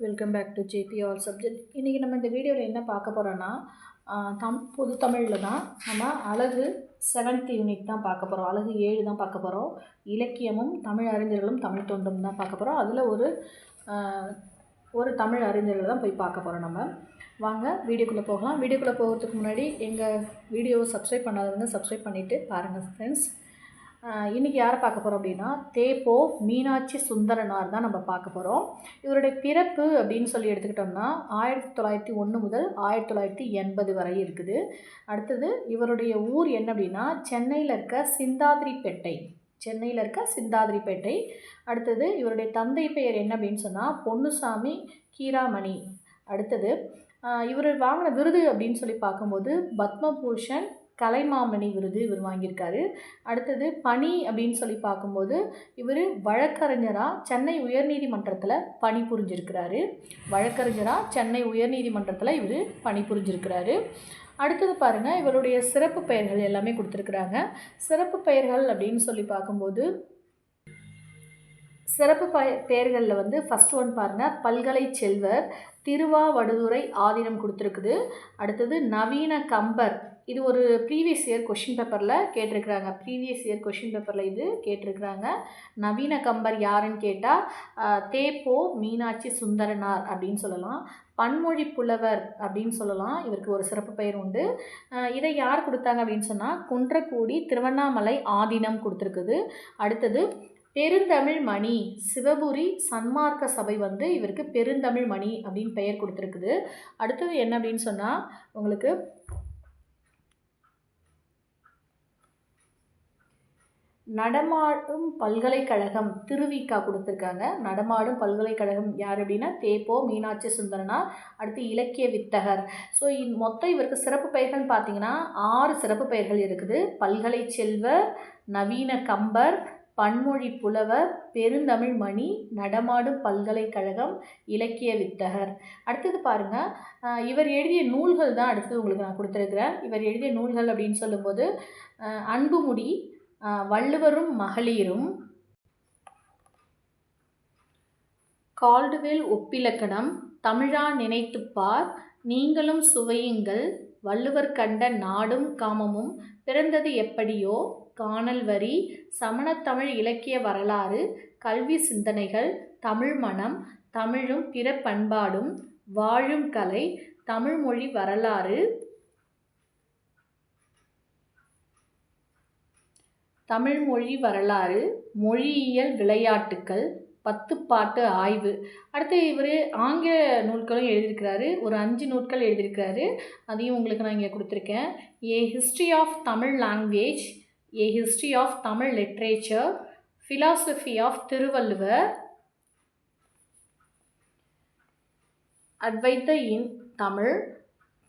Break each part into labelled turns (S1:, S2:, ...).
S1: Welcome back to JP all subject இன்றைக்கி நம்ம இந்த வீடியோவில் என்ன பார்க்க போகிறோன்னா தம் பொது தமிழில் தான் நம்ம அழகு செவன்த் யூனிட் தான் பார்க்க போகிறோம் அழகு ஏழு தான் பார்க்க போகிறோம் இலக்கியமும் தமிழ் அறிஞர்களும் தமிழ் தொண்டும் தான் பார்க்க போகிறோம் அதில் ஒரு ஒரு தமிழ் அறிஞர்களை தான் போய் பார்க்க போகிறோம் நம்ம. வாங்க வீடியோக்குள்ளே போகலாம். வீடியோக்குள்ளே போகிறதுக்கு முன்னாடி எங்கள் வீடியோவை சப்ஸ்கிரைப் பண்ணாதவங்க சப்ஸ்கிரைப் பண்ணிவிட்டு பாருங்கள் ஃப்ரெண்ட்ஸ் இன்றைக்கி யாரை பார்க்க போகிறோம் அப்படின்னா தேப்போ மீனாட்சி சுந்தரனார் தான் நம்ம பார்க்க போகிறோம் இவருடைய பிறப்பு அப்படின்னு சொல்லி எடுத்துக்கிட்டோம்னா ஆயிரத்தி தொள்ளாயிரத்தி ஒன்று முதல் ஆயிரத்தி தொள்ளாயிரத்தி எண்பது வரை இருக்குது. அடுத்தது இவருடைய ஊர் என்ன அப்படின்னா சென்னையில் இருக்க சிந்தாதிரிப்பேட்டை. சென்னையில் இருக்க சிந்தாதிரிப்பேட்டை. அடுத்தது இவருடைய தந்தை பெயர் என்ன அப்படின்னு சொன்னால் பொன்னுசாமி கீராமணி. அடுத்தது இவர் வாங்கின விருது அப்படின்னு சொல்லி பார்க்கும்போது பத்மபூஷன் கலைமாமணி விருது இவர் வாங்கியிருக்காரு. அடுத்தது பணி அப்படின்னு சொல்லி பார்க்கும்போது இவர் வழக்கறிஞராக சென்னை உயர்நீதிமன்றத்தில் பணி புரிஞ்சிருக்கிறாரு. வழக்கறிஞராக சென்னை உயர்நீதிமன்றத்தில் இவர் பணி புரிஞ்சிருக்கிறாரு. அடுத்தது பாருங்கள் இவருடைய சிறப்பு பெயர்கள் எல்லாமே கொடுத்துருக்குறாங்க. சிறப்பு பெயர்கள் அப்படின்னு சொல்லி பார்க்கும்போது சிறப்பு ப பெயர்களில் வந்து ஃபஸ்ட் ஒன் பாருங்கள் பல்கலை செல்வர் திருவாவடுதுறை ஆதீனம் கொடுத்துருக்குது. அடுத்தது நவீன கம்பர் இது ஒரு ப்ரீவியஸ் இயர் கொஷின் பேப்பரில் கேட்டிருக்கிறாங்க. ப்ரீவியஸ் இயர் கொஷின் பேப்பரில் இது கேட்டிருக்கிறாங்க. நவீன கம்பர் யாருன்னு கேட்டால் தேப்போ மீனாட்சி சுந்தரனார் அப்படின்னு சொல்லலாம். பன்மொழி புலவர் அப்படின்னு சொல்லலாம். இவருக்கு ஒரு சிறப்பு பெயர் உண்டு. இதை யார் கொடுத்தாங்க அப்படின்னு சொன்னால் குன்றக்கூடி திருவண்ணாமலை ஆதீனம் கொடுத்துருக்குது. அடுத்தது பெருந்தமிழ் மணி சிவபுரி சன்மார்க்க சபை வந்து இவருக்கு பெருந்தமிழ் மணி அப்படின்னு பெயர் கொடுத்துருக்குது. அடுத்தது என்ன அப்படின்னு சொன்னால் உங்களுக்கு நடமாடும் பல்கலைக்கழகம் திருவிக்கா கொடுத்துருக்காங்க. நடமாடும் பல்கலைக்கழகம் யார் அப்படின்னா தேப்போ மீனாட்சி சுந்தரனா அடுத்து இலக்கிய வித்தகர். ஸோ மொத்தம் இவருக்கு சிறப்பு பெயர்கள்னு பார்த்தீங்கன்னா ஆறு சிறப்பு பெயர்கள் இருக்குது. பல்கலை செல்வர் நவீன கம்பர் பன்மொழி புலவர் பெருந்தமிழ் மணி நடமாடும் பல்கலைக்கழகம் இலக்கிய வித்தகர். அடுத்தது பாருங்கள் இவர் எழுதிய நூல்கள் தான் அடுத்தது உங்களுக்கு நான் கொடுத்துருக்குறேன். இவர் எழுதிய நூல்கள் அப்படின்னு சொல்லும்போது அன்புமுடி வள்ளுவரும் மகளிரும் கால்டுவேல் ஒப்பிலக்கணம் தமிழா நினைத்துப்பார் நீங்களும் சுவையுங்கள் வள்ளுவர் கண்ட நாடும் காமமும் பிறந்தது எப்படியோ காணல் வரி சமணத்தமிழ் இலக்கிய வரலாறு கல்வி சிந்தனைகள் தமிழ் மனம் தமிழும் பிற பண்பாடும் வாழும் கலை தமிழ்மொழி வரலாறு தமிழ்மொழி வரலாறு மொழியியல் விளையாட்டுக்கள் பத்துப்பாட்டு ஆய்வு. அடுத்து இவர் ஆங்கில நூல்களும் எழுதியிருக்கிறாரு. ஒரு அஞ்சு நூல்கள் எழுதியிருக்கிறாரு. அதையும் உங்களுக்கு நான் இங்கே கொடுத்துருக்கேன். A history of Tamil language a history of Tamil literature philosophy of Thiruvalluvar Advaita in Tamil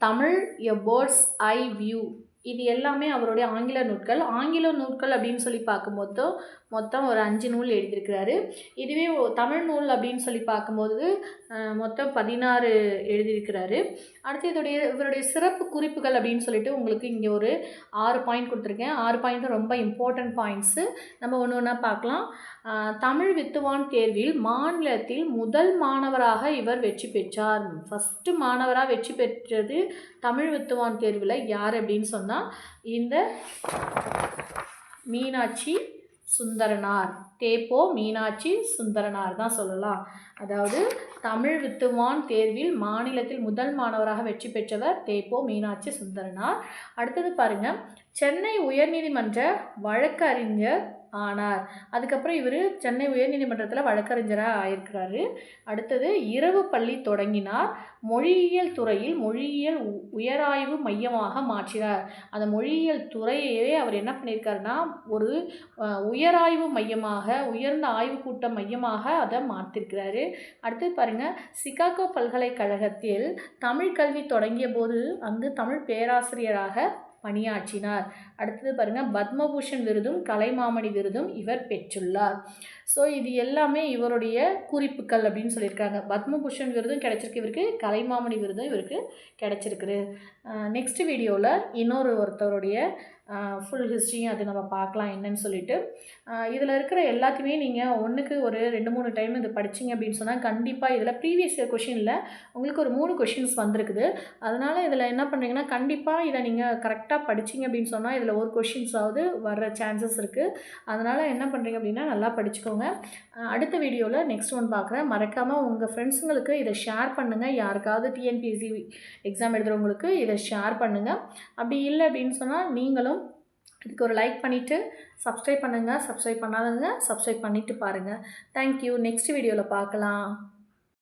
S1: Tamil a bird's eye view இது எல்லாமே அவருடைய ஆங்கில நூட்கள் ஆங்கில நூட்கள் அப்படின்னு சொல்லி பார்க்கும்போது மொத்தம் ஒரு அஞ்சு நூல் எழுதியிருக்கிறாரு. இதுவே தமிழ் நூல் அப்படின்னு சொல்லி பார்க்கும்போது மொத்தம் பதினாறு எழுதியிருக்கிறாரு. அடுத்து இதோடைய இவருடைய சிறப்பு குறிப்புகள் அப்படின்னு சொல்லிட்டு உங்களுக்கு இங்கே ஒரு ஆறு பாயிண்ட் கொடுத்துருக்கேன். ஆறு பாயிண்ட் ரொம்ப இம்பார்ட்டன்ட் பாயிண்ட்ஸு நம்ம ஒன்று ஒன்றா பார்க்கலாம். தமிழ் வித்துவான் தேர்வில் மாநிலத்தில் முதல் மாணவராக இவர் வெற்றி பெற்றார். ஃபஸ்ட்டு மாணவராக வெற்றி பெற்றது தமிழ் வித்துவான் தேர்வில் யார் அப்படின்னு சொன்னால் இந்த மீனாட்சி சுந்தரனார். தேப்போ மீனாட்சி சுந்தரனார் தான் சொல்லலாம். அதாவது தமிழ் வித்துவான் தேர்வில் மாநிலத்தில் முதல் மாணவராக வெற்றி பெற்றவர் தேப்போ மீனாட்சி சுந்தரனார். அடுத்தது பாருங்க சென்னை உயர்நீதிமன்ற வழக்கறிஞர் ஆனார். அதுக்கப்புறம் இவர் சென்னை உயர்நீதிமன்றத்தில் வழக்கறிஞராக ஆயிருக்கிறாரு. அடுத்தது இரவு பள்ளி தொடங்கினார். மொழியியல் துறையில் மொழியியல் உ- உயராய்வு மையமாக மாற்றினார். அந்த மொழியியல் துறையவே அவர் என்ன பண்ணியிருக்காருன்னா ஒரு உயராய்வு மையமாக உயர்ந்த ஆய்வுக்கூட்ட மையமாக அதை மாற்றிருக்கிறாரு அடுத்து பாருங்கள் சிகாகோ பல்கலைக்கழகத்தில் தமிழ் கல்வி தொடங்கிய போது அங்கு தமிழ் பேராசிரியராக பணியாற்றினார். அடுத்தது பாருங்கள் பத்மபூஷன் விருதும் கலைமாமணி விருதும் இவர் பெற்றுள்ளார். ஸோ இது எல்லாமே இவருடைய குறிப்புகள் அப்படின்னு சொல்லியிருக்காங்க. பத்மபூஷன் விருதும் கிடைச்சிருக்கு இவருக்கு கலைமாமணி விருதும் இவருக்கு கிடைச்சிருக்குது. நெக்ஸ்ட் வீடியோவில் இன்னொரு ஒருத்தருடைய ஃபுல் ஹிஸ்ட்ரியும் அது நம்ம பார்க்கலாம் என்னன்னு சொல்லிட்டு. இதில் இருக்கிற எல்லாத்தையுமே நீங்கள் ஒன்றுக்கு ஒரு ரெண்டு மூணு டைம் இது படிச்சிங்க அப்படின்னு சொன்னால் கண்டிப்பாக இதில் ப்ரீவியஸ் இயர் கொஷினில் உங்களுக்கு ஒரு மூணு கொஷின்ஸ் வந்திருக்குது. அதனால் இதில் என்ன பண்ணுறீங்கன்னா கண்டிப்பாக இதை நீங்கள் கரெக்டாக படிச்சீங்க அப்படின்னு சொன்னால் இதில் ஒரு கொஷின்ஸாவது வர்ற சான்சஸ் இருக்குது அதனால் என்ன பண்ணுறீங்க அப்படின்னா நல்லா படிச்சுக்கோங்க. அடுத்த வீடியோவில் நெக்ஸ்ட் ஒன் பார்க்குறேன். மறக்காமல் உங்கள் ஃப்ரெண்ட்ஸுங்களுக்கு இதை ஷேர் பண்ணுங்கள் யாருக்காவது டிஎன்பிஎஸ்சி எக்ஸாம் எழுதுகிறவங்களுக்கு இதை ஷேர் பண்ணுங்கள் அப்படி இல்லை அப்படின்னு சொன்னால் நீங்களும் இதுக்கு ஒரு லைக் பண்ணிவிட்டு சப்ஸ்கிரைப் பண்ணுங்கள் சப்ஸ்கிரைப் பண்ணாதவங்க சப்ஸ்கிரைப் பண்ணிவிட்டு பாருங்கள் தேங்க்யூ நெக்ஸ்ட் வீடியோவில் பார்க்கலாம்.